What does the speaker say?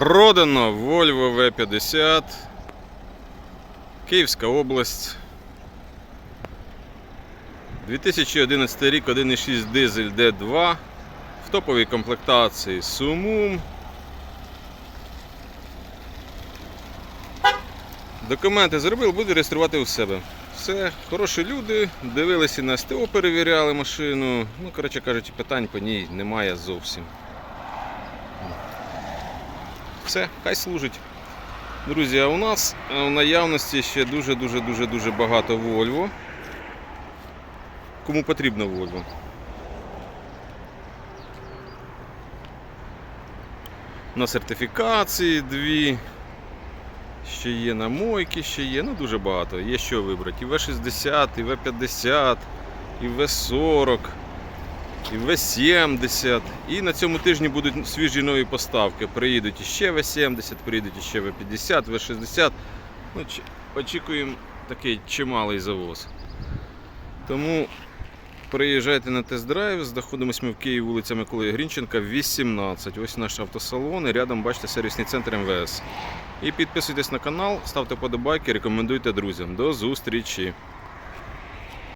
Продано Volvo V50. Київська область. 2011 рік 1.6 дизель D2 в топовій комплектації Sumum. Документи зробив, буду реєструвати у себе. Все, хороші люди, дивилися на СТО, перевіряли машину. Ну, коротше кажучи, питань по ній немає зовсім. Все, хай служить. Друзі, а у нас е, в наявності ще дуже-дуже дуже дуже багато Volvo. Кому потрібно Volvo? На сертифікації дві. Ще є на мойки, ще є, ну дуже багато. Є що вибрати. І В60, і В50, і В40, і В70. І на цьому тижні будуть свіжі нові поставки. Приїдуть іще В70, приїдуть іще В50, В60. Ну, очікуємо такий чималий завоз. Тому приїжджайте на тест-драйв. Знаходимося ми в Києві, вулиця Миколи Грінченка, 18. Ось наш автосалон. І рядом бачите сервісний центр МВС. І підписуйтесь на канал, ставте подобайки, рекомендуйте друзям. До зустрічі!